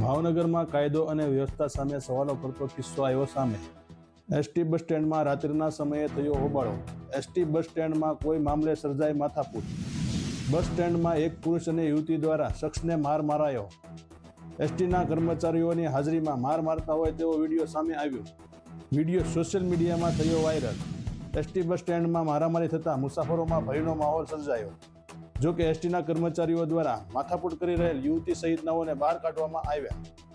ભાવનગરમાં કાયદો અને વ્યવસ્થા સામે સવાલો કરતો કિસ્સો આવ્યો સામે. એસટી બસ સ્ટેન્ડમાં રાત્રિના સમયે થયો હોબાળો. એસટી બસ સ્ટેન્ડમાં કોઈ મામલે સર્જાઈ માથાકૂટ. બસ સ્ટેન્ડમાં એક પુરુષ અને યુવતી દ્વારા શખ્સને માર મારાયો. એસટીના કર્મચારીઓની હાજરીમાં માર મારતા હોય તેવો વીડિયો સામે આવ્યો. વીડિયો સોશિયલ મીડિયામાં થયો વાયરલ. એસટી બસ સ્ટેન્ડમાં મારામારી થતાં મુસાફરોમાં ભયનો માહોલ સર્જાયો. જો કે એસટીના કર્મચારીઓ દ્વારા માથાકૂટ કરી રહેલ યુવતી સહિતનાઓને બહાર કાઢવામાં આવ્યા.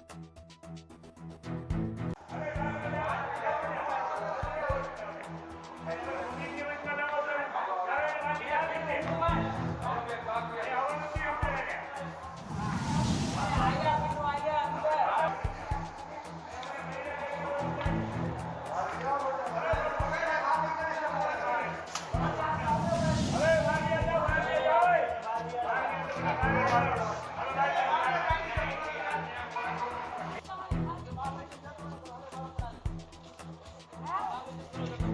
Oh.